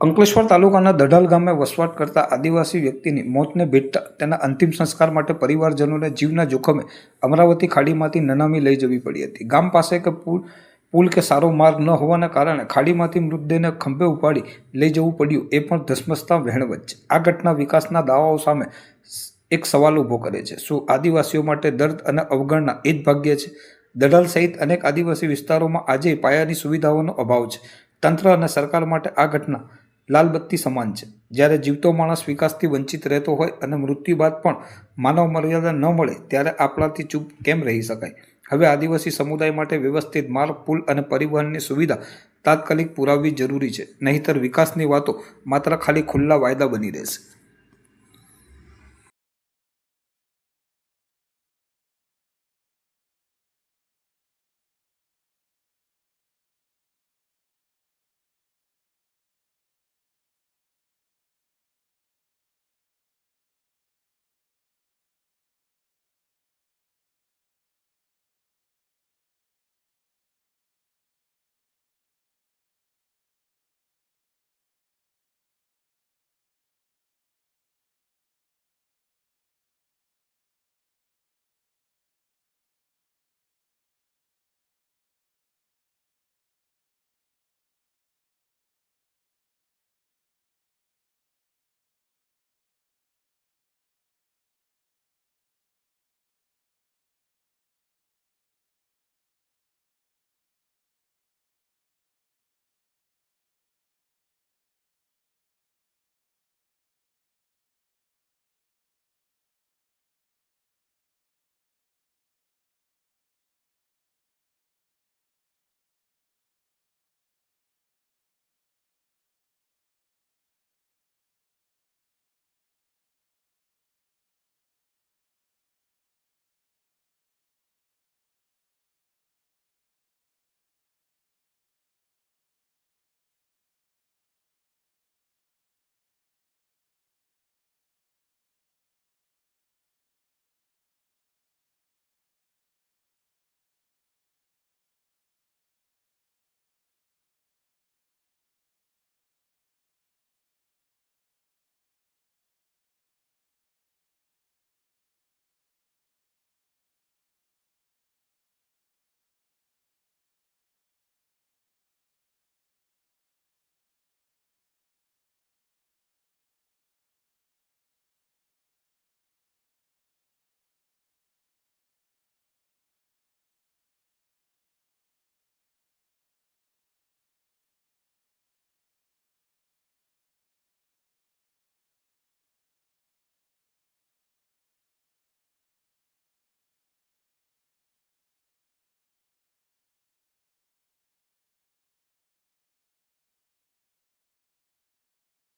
અંકલેશ્વર તાલુકાના દઢાલ ગામે વસવાટ કરતા આદિવાસી વ્યક્તિની મોતને ભેટતા તેના અંતિમ સંસ્કાર માટે પરિવારજનોને જીવના જોખમે અમરાવતી ખાડીમાંથી નનામી લઈ જવી પડી હતી. ગામ પાસે કે પુલ પુલ કે સારો માર્ગ ન હોવાના કારણે ખાડીમાંથી મૃતદેહને ખંભે ઉપાડી લઈ જવું પડ્યું એ પણ ધસમસતા વહેણ વચ્ચે આ ઘટના વિકાસના દાવાઓ સામે એક સવાલ ઊભો કરે છે. શું આદિવાસીઓ માટે દર્દ અને અવગણના એ જ ભાગ્ય છે? દઢાલ સહિત અનેક આદિવાસી વિસ્તારોમાં આજે પાયાની સુવિધાઓનો અભાવ છે. તંત્ર અને સરકાર માટે આ ઘટના લાલબત્તી સમાન છે. જ્યારે જીવતો માણસ વિકાસથી વંચિત રહેતો હોય અને મૃત્યુ બાદ પણ માનવ મર્યાદા ન મળે, ત્યારે આપણાથી ચૂપ કેમ રહી શકાય? હવે આદિવાસી સમુદાય માટે વ્યવસ્થિત માર્ગ, પુલ અને પરિવહનની સુવિધા તાત્કાલિક પુરાવવી જરૂરી છે. નહીંતર વિકાસની વાતો માત્ર ખાલી ખુલ્લા વાયદા બની રહેશે.